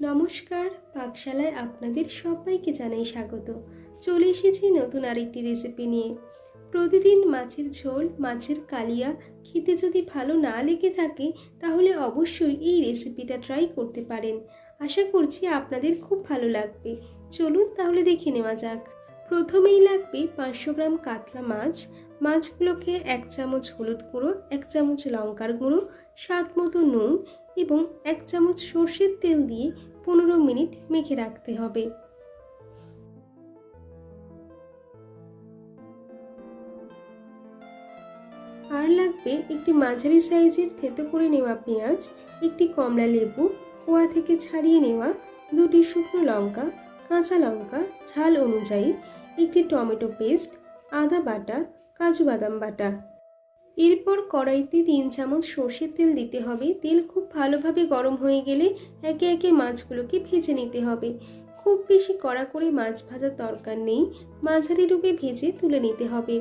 নমস্কার, পাকশালায় আপনাদের সবাইকে জানাই স্বাগত। চলে এসেছি নতুন আরেকটি রেসিপি নিয়ে। প্রতিদিন মাছের ঝোল, মাছের কালিয়া খেতে যদি ভালো না লেগে থাকে, তাহলে অবশ্যই এই রেসিপিটা ট্রাই করতে পারেন। আশা করছি আপনাদের খুব ভালো লাগবে। চলুন তাহলে দেখে নেওয়া যাক। প্রথমেই লাগবে পাঁচশো গ্রাম কাতলা মাছ। মাছগুলোকে এক চামচ হলুদ গুঁড়ো, এক চামচ লঙ্কার গুঁড়ো, স্বাদ মতো নুন এবং এক চামচ সর্ষের তেল দিয়ে পনেরো মিনিট মেখে রাখতে হবে। আর লাগবে একটি মাঝারি সাইজের থেতো করে নেওয়া পেঁয়াজ, একটি কমলা লেবু, কোয়া থেকে ছাড়িয়ে নেওয়া দুটি শুকনো লঙ্কা, কাঁচা লঙ্কা, ঝাল অনুযায়ী একটি টমেটো পেস্ট, আদা বাটা, কাজু বাদাম বাটা। এরপর কড়াইতে তিন চামচ সর্ষের তেল দিতে হবে। তেল খুব ভালোভাবে গরম হয়ে গেলে একে একে মাছগুলোকে ভেজে নিতে হবে। খুব বেশি কড়া করে মাছ ভাজার দরকার নেই। মাঝারি রূপে ভেজে তুলে নিতে হবে।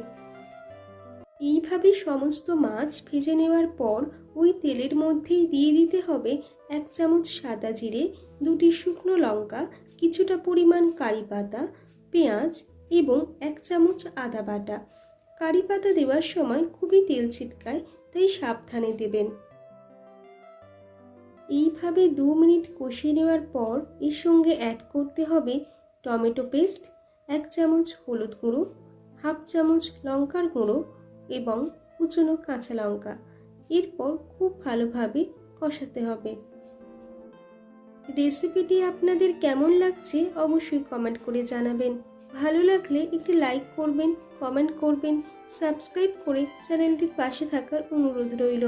এইভাবে সমস্ত মাছ ভেজে নেওয়ার পর ওই তেলের মধ্যেই দিয়ে দিতে হবে এক চামচ সাদা জিরে, দুটি শুকনো লঙ্কা, কিছুটা পরিমাণ কারি পাতা, পেঁয়াজ এবং এক চামচ আদা বাটা। কারি পাতা দেওয়ার সময় খুবই তেল ছিটকায়, তাই সাবধানে দেবেন। এইভাবে দু মিনিট কষিয়ে নেওয়ার পর এর সঙ্গে অ্যাড করতে হবে টমেটো পেস্ট, এক চামচ হলুদ গুঁড়ো, হাফ চামচ লঙ্কার গুঁড়ো এবং কুচনো কাঁচা লঙ্কা। এরপর খুব ভালোভাবে কষাতে হবে। রেসিপিটি আপনাদের কেমন লাগছে অবশ্যই কমেন্ট করে জানাবেন। ভালো লাগলে একটি লাইক করবেন কমেন্ট করবেন, সাবস্ক্রাইব করে চ্যানেলটির পাশে থাকার অনুরোধ রইল।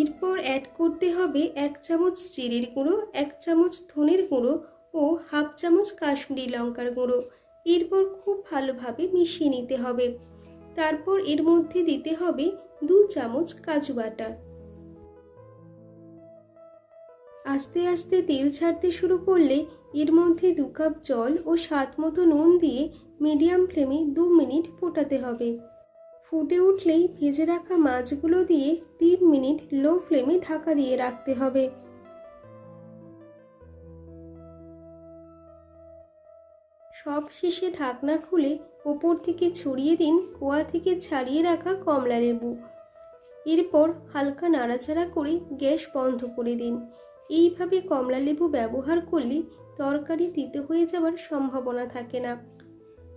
এরপর অ্যাড করতে হবে এক চামচ জিরের গুঁড়ো, এক চামচ ধনের গুঁড়ো ও হাফ চামচ কাশ্মীরি লঙ্কার গুঁড়ো। এরপর খুব ভালোভাবে মিশিয়ে নিতে হবে। তারপর এর মধ্যে দিতে হবে দু চামচ কাজু বাটা। আস্তে আস্তে তেল ছাড়তে শুরু করলে এর মধ্যে দু কাপ জল ও স্বাদ মতো নুন দিয়ে মিডিয়াম ফ্লেমে দু মিনিট ফোটাতে হবে। ফুটে উঠলেই ভেজে রাখা মাছগুলো দিয়ে তিন মিনিট লো ফ্লেমে ঢাকা দিয়ে রাখতে হবে। সব শেষে ঢাকনা খুলে ওপর থেকে ছড়িয়ে দিন কোয়া থেকে ছাড়িয়ে রাখা কমলা লেবু। এরপর হালকা নাড়াচাড়া করে গ্যাস বন্ধ করে দিন। এইভাবে কমলা লেবু ব্যবহার করলে তরকারি তিতে হয়ে যাওয়ার সম্ভাবনা থাকে না।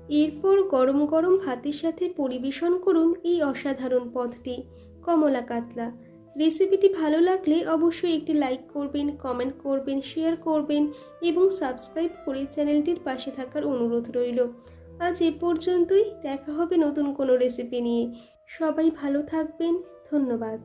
এরপর গরম গরম ভাতের সাথে পরিবেশন করুন এই অসাধারণ পদটি, কমলা কাতলা। রেসিপিটি ভালো লাগলে অবশ্যই একটি লাইক করবেন, কমেন্ট করবেন, শেয়ার করবেন এবং সাবস্ক্রাইব করে চ্যানেলটির পাশে থাকার অনুরোধ রইল। আজ এ পর্যন্তই, দেখা হবে নতুন কোনো রেসিপি নিয়ে। সবাই ভালো থাকবেন, ধন্যবাদ।